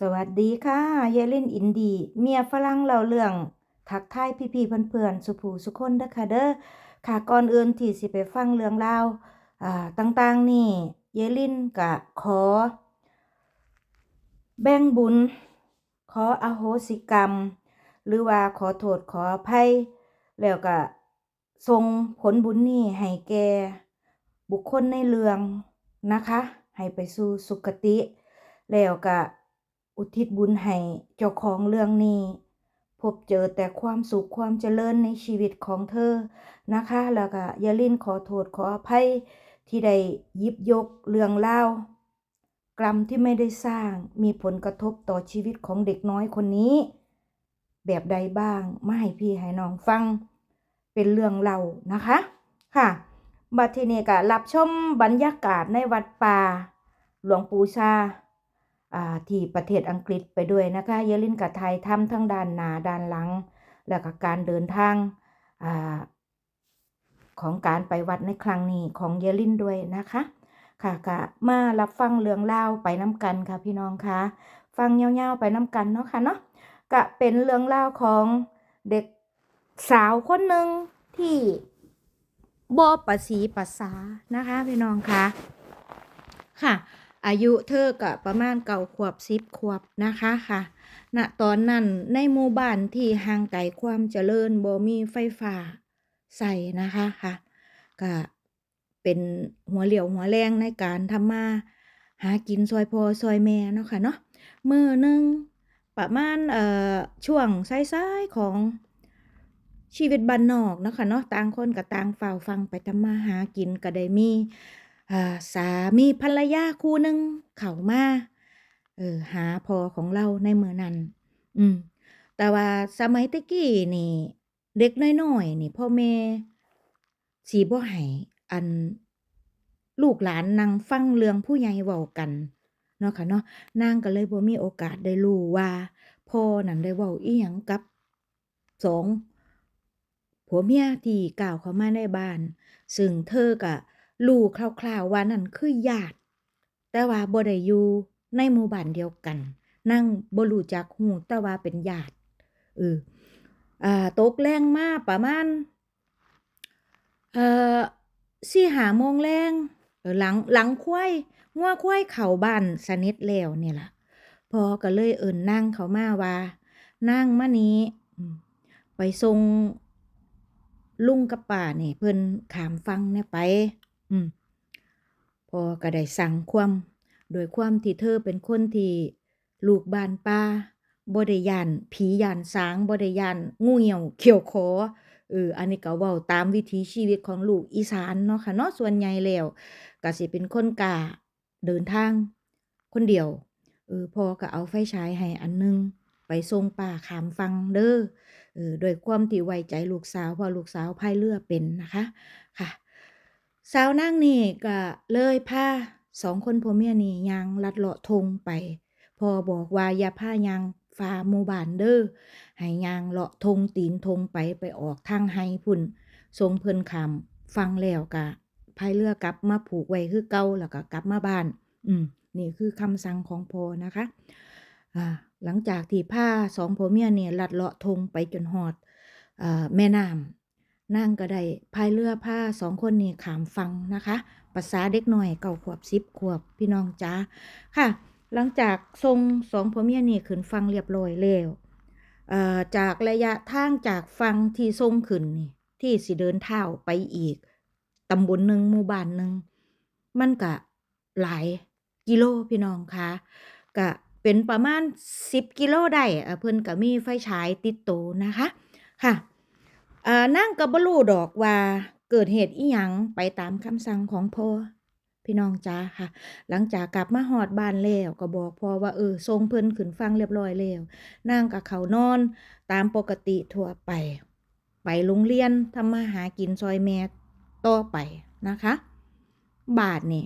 สวัสดีค่ะ เยลินอินดี เมียฝรั่งเล่าเรื่อง ทักทายพี่ๆเพื่อนๆ สุผู้สุคนเด้อค่ะเด้อค่ะก่อนอื่นที่สิไปฟังเรื่องราวอ่าต่างๆนี่ เยลินก็ขอ แบ่งบุญ ขออโหสิกรรม หรือว่าขอโทษขออภัย แล้วก็ส่งผลบุญนี้ให้แก่บุคคลในเรื่องนะคะ ให้ไปสู่สุคติ แล้วก็ อุทิศบุญให้เจ้าของเรื่องนี้ พบเจอแต่ความสุขความเจริญในชีวิตของเธอนะคะ แล้วก็ยาลินขอโทษขออภัยที่ได้ยิบยกเรื่องเล่ากรรมที่ไม่ได้สร้างมีผลกระทบต่อชีวิตของเด็กน้อยคนนี้ แบบใดบ้างมาให้พี่ให้น้องฟัง เป็นเรื่องเล่านะคะค่ะบัดทีนี้ก็รับชมบรรยากาศในวัดป่า หลวงปู่ชา ที่ประเทศอังกฤษไปด้วยนะคะเยลินกับไทยทำทั้งด้านหน้าด้านหลัง แล้วก็การเดินทางอาของการไปวัดในครั้งนี้ของเยลินด้วยนะคะ ค่ะก็มารับฟังเรื่องเล่าไปน้ำกันค่ะพี่น้องคะฟังเงาๆไปน้ำกันเนาะค่ะเนาะก็เป็นเรื่องเล่าของเด็กสาวคนหนึ่งที่บ่ประสีประสานะคะพี่น้องคะค่ะ อายุเธอก็ประมาณเก่าขวบสิบขวบนะคะค่ะณตอนนั้นในหมู่บ้านที่ห่างไกลความเจริญบ่มีไฟฟ้าใส่นะคะค่ะก็เป็นหัวเหลี่ยวหัวแรงในการทำมาหากินซอยพอซอยแม่เนาะค่ะเนาะมื้อหนึงประมาณเอ่อช่วงสายๆของชีวิตบ้านนอกนะคะเนาะต่างคนก็ต่างฝ้าฟังไปทำมาหากินก็ได้มี อ่าสามีภรรยาคู่หนึ่งเข้ามาเออหาพอของเราในเมื่อนั้น อืม แต่ว่าสมัยตะกี้นี่ เด็กน้อยๆนี่พ่อแม่สิบ่ให้อันลูกหลานนั่งฟังเรื่องผู้ใหญ่เว้ากันเนาะค่ะเนาะนางก็เลยบ่มีโอกาสได้รู้ว่าพ่อนั่นได้เว้าอิหยังกับสองผัวเมียที่ก้าวเข้ามาในบ้าน ซึ่งเธอก็ รู้คร่าวๆว่านั่นคือญาติ แต่ว่าบ่ได้อยู่ในหมู่บ้านเดียวกันนางบ่รู้จักฮู้แต่ว่าเป็นญาติเอออ่าตกแรงมาประมาณเอ่อ4-5โมงแลงหลังหลังควายงัวควายเข้าบ้านสนิทแล้วนี่ล่ะพอก็เลยเอิ้นนางเขามาว่านางมานี่อืมไปส่งลุงกับป้าเนี่เพิ่นขามฝั่งแหน่ยไป อืมพอก็ได้สั่งความโดยความที่เธอเป็นคนที่ลูกบ้านป่าบ่ได้ยานผียานสางบ่ได้ยานงูเหี่ยวเขียวขอเอออันนี้ก็เว้าตามวิถีชีวิตของลูกอีสานเนาะค่ะเนาะส่วนใหญ่แล้วก็สิเป็นคนกาเดินทาง คนเดียวเออพอก็เอาไฟฉายให้อันหนึง ไปส่งป้าขามฝั่งเด้อเออด้วยความที่ไว้ใจลูกสาวเพราะลูกสาวพายเรือเป็นนะคะค่ะ สาวนางนี่ก็เลยพาสองคนผัวเมียนี่ย่างลัดเลาะทงไป พอบอกว่าอย่าพาย่างฝ่าหมู่บ้านเด้อให้ย่างเลาะทงตีนทงไปไปออกทางไห้พุ่นทรงเพิ่นขาฟังแล้วก็พายเรือกลับมาผูกไว้คือเก่าแล้วก็กลับมาบ้าน อืมนี่คือคำสั่งของพอนะคะอ่าหลังจากที่พาสองผัวเมียนี่ลัดเลาะทงไปจนฮอดอ่าแม่น้ำ นางก็ได้พายเรือพาสองคนนี้ขามฟังนะคะภาษาเด็กหน่อยเก่าขวบสิบขวบพี่น้องจ้าค่ะ หลังจากทรงสองผัวเมียนี่ขึ้นฟังเรียบร้อยแล้วเอ่อจากระยะทางจากฟังที่ทรงขึ้นนี่ที่สิเดินเท้าไปอีกตำบลหนึ่งหมู่บ้านหนึ่งมันก็หลายกิโลพี่น้องคะก็เป็นประมาณสิบกิโลได้เอ่อนก็มีไฟฉายติดโตนะคะ ค่ะ อ่านางก็บ่รู้ดอกว่าเกิดเหตุอีหยังไปตามคำสั่งของพ่อพี่น้องจ้าค่ะ หลังจากกลับมาฮอดบ้านแล้วก็บอกพ่อว่าเออส่งเพิ่นขึ้นฟังเรียบร้อยแล้วนางก็เขานอนตามปกติทั่วไป ไปโรงเรียนทำมาหากินซอยแม่ต่อไปนะคะ บาทนี่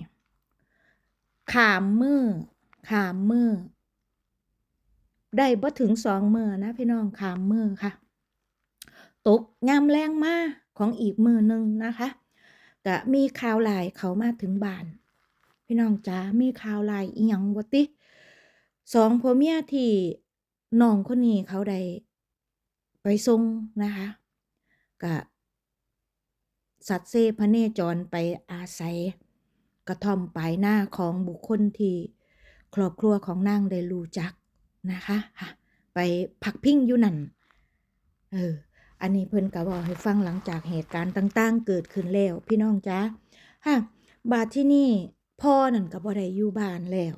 ขามมือขามมือได้บ่ถึงสองมือนะพี่น้องขามมือค่ะ ตกยามแรงมากของอีกมือหนึ่งนะคะก็มีข่าวลายเขามาถึงบ้าน พี่น้องจ๋ามีข่าวลายอีหยังวะติสองผัวเมียที่น้องคนนี้เขาได้ไปส่งนะคะก็สัตว์เซพระเนจรไปอาศัย กระท่อมปลายหน้าของบุคคลที่ครอบครัวของนางได้รู้จักนะคะ ไปพักพิ้งอยู่นั่น เออ อันนี้เพิ่นก็บอกให้ฟังหลังจากเหตุการณ์ต่าง ๆ เกิดขึ้นแล้วพี่น้องจ้าค่ะบาดที่นี่พ่อนั่นก็บ่ได้อยู่บ้านแล้ว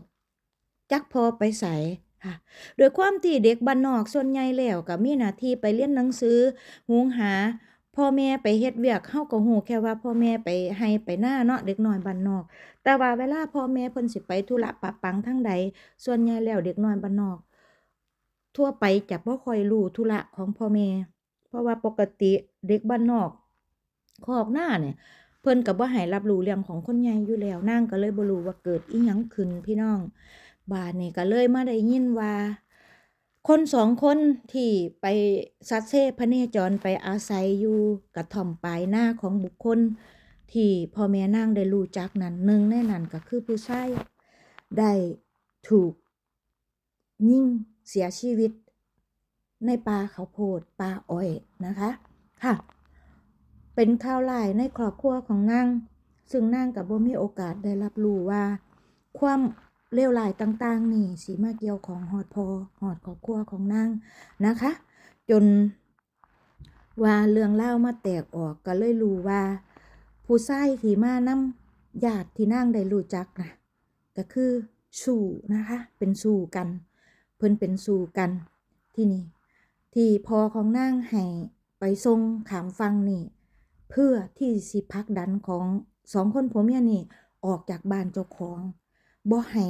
จักพ่อไปใส่ค่ะโดยความที่เด็กบ้านนอกส่วนใหญ่แล้วก็มีหน้าที่ไปเรียนหนังสือหุงหา พ่อแม่ไปเฮ็ดเวียกเฮาก็ฮู้แค่ว่าพ่อแม่ไปให้ไปหน้าเนาะเด็กน้อยบ้านนอก แต่ว่าเวลาพ่อแม่เพิ่นสิไปธุระปะปังทางใด ส่วนใหญ่แล้วเด็กน้อยบ้านนอก ทั่วไปจะบ่ค่อยรู้ธุระของพ่อแม่ เพราะว่าปกติเด็กบ้านนอกคอกหน้าเนี่ย เพิ่นก็บ่ให้รับรู้เรื่องของคนใหญ่อยู่แล้วนางก็เลยบ่รู้ว่าเกิดอีหยังขึ้นพี่น้อง บาดนี้ก็เลยมาได้ยินว่า คนสองคนที่ไปซัดเซพระเนจรไปอาศัยอยู่กระท่อมปลายหน้าของบุคคล ที่พ่อแม่นางได้รู้จักนั้นหนึ่งในนั้นก็คือผู้ชายได้ถูกยิงเสียชีวิต ในป่าเขาโพดป่าอ้อยนะคะค่ะ เป็นข่าวร้ายในครอบครัวของนางซึ่งนางกับบ่มีโอกาสได้รับรู้ว่า ความเลวร้ายต่างๆ นี่สีมาเกี่ยวของหอดพอหอดครอบครัวของนางนะคะ จนว่าเรื่องเล่ามาแตกออกก็เลยรู้ว่า ผู้ชายที่มานำญาติที่นางได้รู้จักนะก็คือสู่นะคะ เป็นสู่กัน เพิ่นเป็นสู่กันที่นี่ ที่พอของนางให้ไปทรงขามฟังนี่ เพื่อที่สิพักดันของสองคนผัวเมียนี่ออกจากบ้านเจ้าของบ่ให้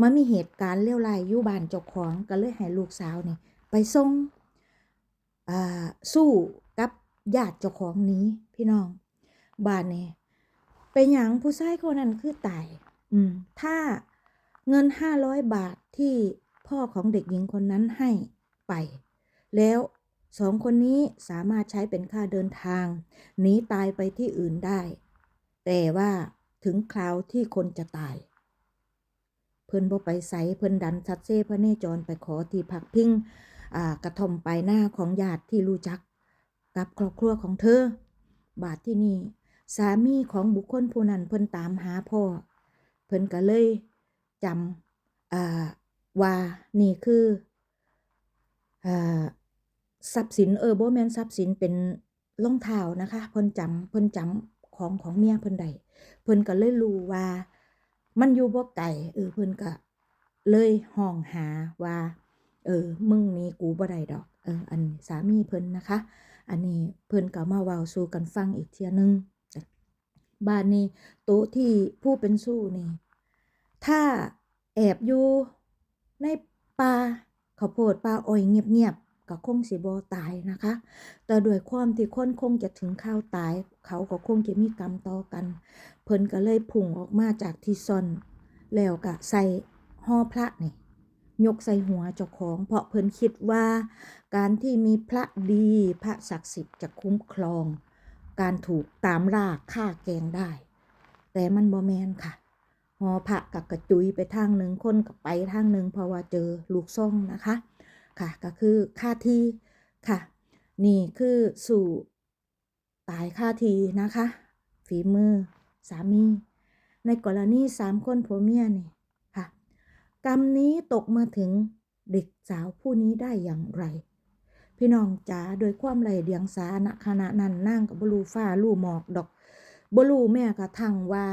มามีเหตุการณ์เลวร้ายอยู่บ้านเจ้าของก็เลยให้ลูกสาวนี่ ไปส่งอ่าสู้กับญาติเจ้าของนี้พี่น้อง บ้านนี่เป็นหยังผู้ชายคนนั้นคือตายอืมถ้าเงินห้าร้อยบาทที่พ่อของเด็กหญิงคนนั้นให้ไป แล้วสองคนนี้สามารถใช้เป็นค่าเดินทางหนีตายไปที่อื่นได้ แต่ว่าถึงคราวที่คนจะตาย เพิ่นบ่ไปใสเพิ่นดันชัดเซ่พระเนจรไปขอที่พักพิงอ่ากระท่อมปลายหน้าของญาติที่รู้จัก กับครอบครัวของเธอ บาดที่นี่ สามีของบุคคลผู้นั้นเพิ่นตามหาพ่อ เพิ่นก็เลยจำอ่าว่านี่คืออ่า ทรัพย์สินเออโบแมนทรัพย์สินเป็นรองเท้านะคะ เพิ่นจำเพิ่นจำของของเมียเพิ่นได้เพิ่นก็เลยรู้ว่า มันอยู่บ่ไกลเออเพิ่นก็เลยห้องหาว่า เออ มึงนี่กูบ่ได้ดอก เออ อันสามีเพิ่นนะคะ อันนี้เพิ่นก็มาเว้าสู่กันฟังอีกเทียหนึงบ้านนี้โต๊ะที่ผู้เป็นสู้นี่ ถ้าแอบอยู่ในป่าข้าวโพดป่าอ้อยเงียบ ก็คงสิบ่ตายนะคะ แต่ด้วยความที่คนคงจะถึงข้าวตาย เขาก็คงจะมีกรรมต่อกัน เพิ่นก็เลยพุ่งออกมาจากที่ซ่อนแล้วก็ใส่ห่อพระนี่ยกใส่หัวเจ้าของ เพราะเพิ่นคิดว่าการที่มีพระดีพระศักดิ์สิทธิ์จะคุ้มครอง การถูกตามล่าฆ่าแกงได้ แต่มันบ่แมนค่ะหอพระกับกระจุยไปทางหนึ่งคนกับไปทางหนึ่งเพราะว่าเจอลูกซ่องนะคะ ค่ะ ก็คือค่าที่ค่ะ นี่คือสู่ตายค่าทีนะคะ ฝีมือสามี ในกรณีสามคนผัวเมียนี่ค่ะ กรรมนี้ตกมาถึงเด็กสาวผู้นี้ได้อย่างไร พี่น้องจ๋าโดยความไรเดียงสาณขณะนั้นนั่งกับบลูฟ้าลู่หมอกดอกบลูแม่กระทั่งว่า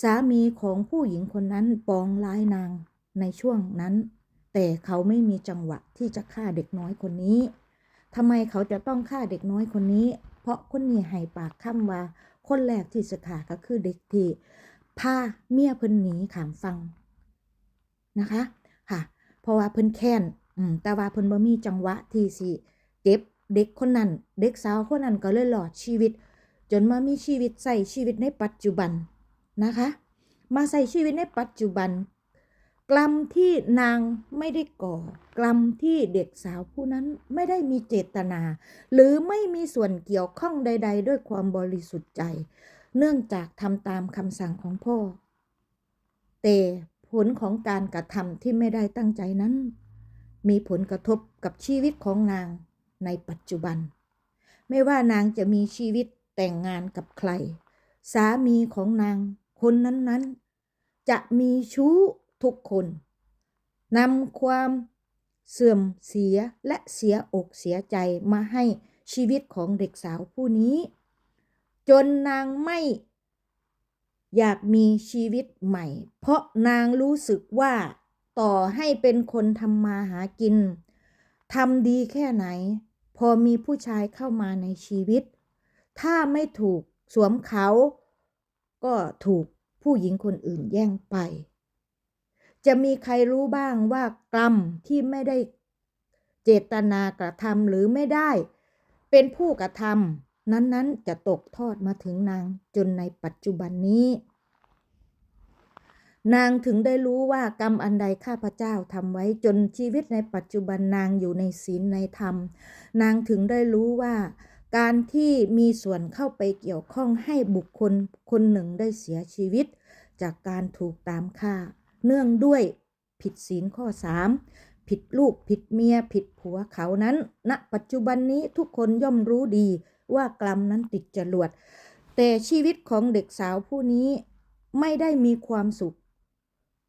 สามีของผู้หญิงคนนั้นปองร้ายนางในช่วงนั้น แต่เขาไม่มีจังหวะที่จะฆ่าเด็กน้อยคนนี้ทำไมเขาจะต้องฆ่าเด็กน้อยคนนี้ เพราะคนนี้ให้ปากคำว่า คนแรกที่จะฆ่าก็คือเด็กที่พาเมียเพิ่นหนีขามฟังนะคะค่ะ เพราะว่าเพิ่นแค้นแต่ว่าเพิ่นบ่มีจังหวะที่สิเก็บเด็กคนนั้น เด็กสาวคนนั้นก็เลยหลอดชีวิต จนมามีชีวิตใส่ชีวิตในปัจจุบันนะคะ มาใส่ชีวิตในปัจจุบัน กรรมที่นางไม่ได้ก่อ กรรมที่เด็กสาวผู้นั้นไม่ได้มีเจตนา หรือไม่มีส่วนเกี่ยวข้องใด ๆ ด้วยความบริสุทธิ์ใจ เนื่องจากทำตามคำสั่งของพ่อ แต่ผลของการกระทำที่ไม่ได้ตั้งใจนั้น มีผลกระทบกับชีวิตของนางในปัจจุบัน ไม่ว่านางจะมีชีวิตแต่งงานกับใคร สามีของนางคนนั้นๆ จะมีชู้ ทุกคนนำความเสื่อมเสียและเสียอกเสียใจมาให้ชีวิตของเด็กสาวผู้นี้ จนนางไม่อยากมีชีวิตใหม่ เพราะนางรู้สึกว่าต่อให้เป็นคนทำมาหากินทำดีแค่ไหน พอมีผู้ชายเข้ามาในชีวิต ถ้าไม่ถูกสวมเขา ก็ถูกผู้หญิงคนอื่นแย่งไป จะมีใครรู้บ้างว่ากรรมที่ไม่ได้เจตนากระทำหรือไม่ได้ เป็นผู้กระทำนั้นๆจะตกทอดมาถึงนางจนในปัจจุบันนี้ นางถึงได้รู้ว่ากรรมอันใดข้าพเจ้าทำไว้จนชีวิตในปัจจุบันนางอยู่ในศีลในธรรม นางถึงได้รู้ว่าการที่มีส่วนเข้าไปเกี่ยวข้องให้บุคคลคนหนึ่งได้เสียชีวิต จากการถูกตามฆ่า เนื่องด้วยผิดศีลข้อ 3 ผิดลูกผิดเมียผิดผัวเขานั้นณปัจจุบันนี้ทุกคนย่อมรู้ดีว่ากรรมนั้นติดจรวด แต่ชีวิตของเด็กสาวผู้นี้ไม่ได้มีความสุข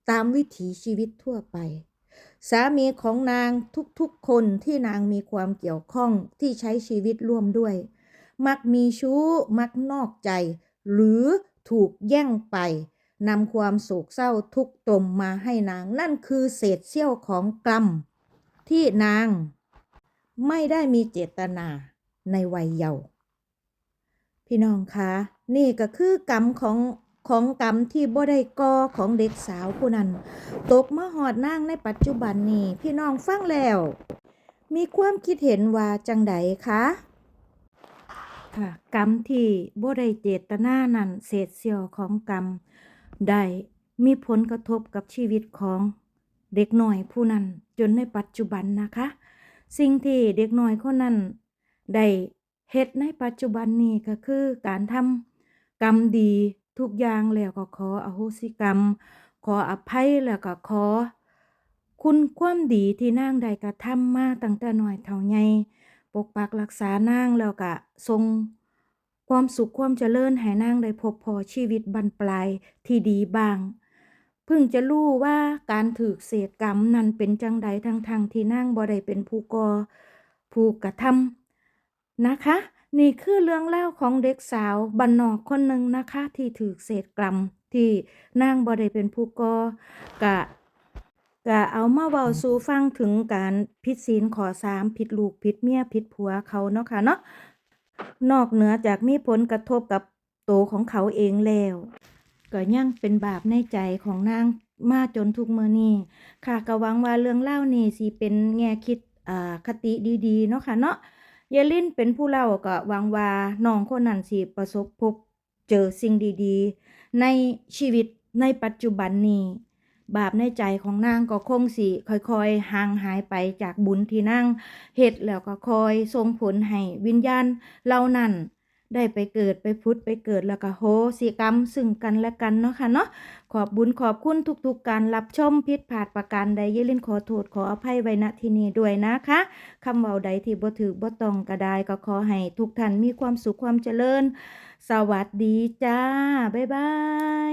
ตามวิถีชีวิตทั่วไป สามีของนางทุกๆคนที่นางมีความเกี่ยวข้องที่ใช้ชีวิตร่วมด้วย มักมีชู้มักนอกใจ หรือถูกแย่งไป นำความโศกเศร้าทุกตรมมาให้นาง นั่นคือเศษเสี้ยวของกรรม ที่นางไม่ได้มีเจตนาในวัยเยาว์พี่น้องคะนี่ก็คือกรรมของของกรรมที่บ่ได้ก่อของเด็กสาวผู้นั้น ตกมาหอดนางในปัจจุบันนี้ พี่น้องฟังแล้ว มีความคิดเห็นว่าจังใดคะค่ะกรรมที่บ่ได้เจตนานั้นเศษเสี้ยวของกรรม ได้มีผลกระทบกับชีวิตของเด็กน้อยผู้นั้นจนในปัจจุบันนะคะ สิ่งที่เด็กน้อยคนนั้นได้เฮ็ดในปัจจุบันนี้ก็คือการทำกรรมดีทุกอย่างแล้วก็ขออโหสิกรรม ขออภัยแล้วก็ขอ คุณความดีที่นางได้กระทำมาตั้งแต่น้อยเท่าใหญ่ปกปักรักษานางแล้วก็ทรง ความสุขความเจริญให้นางได้พบพอชีวิตบรรปลายที่ดีบ้าง เพิ่งจะรู้ว่าการถือเศษกรรมนั้นเป็นจังใดทั้งทางที่นางบ่ได้เป็นผู้กอผู้กระทำนะคะ นี่คือเรื่องเล่าของเด็กสาวบันนอกคนหนึ่งนะคะ ที่ถือเศษกรรมที่นางบ่ได้เป็นผู้กอกะก็เอามาเว้าสู่ฟังถึงการผิดศีลข้อ3ผิดลูกผิดเมียผิดผัวเขาเนาะค่ะเนาะ นอกเหนือจากมีผลกระทบกับโตวของเขาเองแล้ว ก็ยังเป็นบาปในใจของนางมาจนทุกเมื้อนี้ค่ะก็หวังว่าเรื่องเล่านี้สิเป็นแง่คิดอ่าคติดีๆเนาะค่ะเนาะยายลินเป็นผู้เล่าก็หวังว่าน้องคนนั้นสิประสบพบเจอสิ่งดีๆ ในชีวิตในปัจจุบันนี้ บาปในใจของนางก็คงสิค่อยๆห่างหายไปจากบุญที่นางเฮ็ดแล้วก็คอยส่งผลให้วิญญาณเหล่านั้นได้ไปเกิดไปพุทธไปเกิดแล้วก็โหสิกรรมซึ่งกันและกันเนาะค่ะเนาะขอบบุญขอบคุณทุกๆการรับชมผิดพลาดประการใดอย่าลืมขอโทษขออภัยไว้ณที่นี้ด้วยนะคะคำเว้าใดที่บ่ถูกบ่ต้องก็ได้ก็ขอให้ทุกท่านมีความสุขความเจริญ สวัสดีจ้า บ๊ายบาย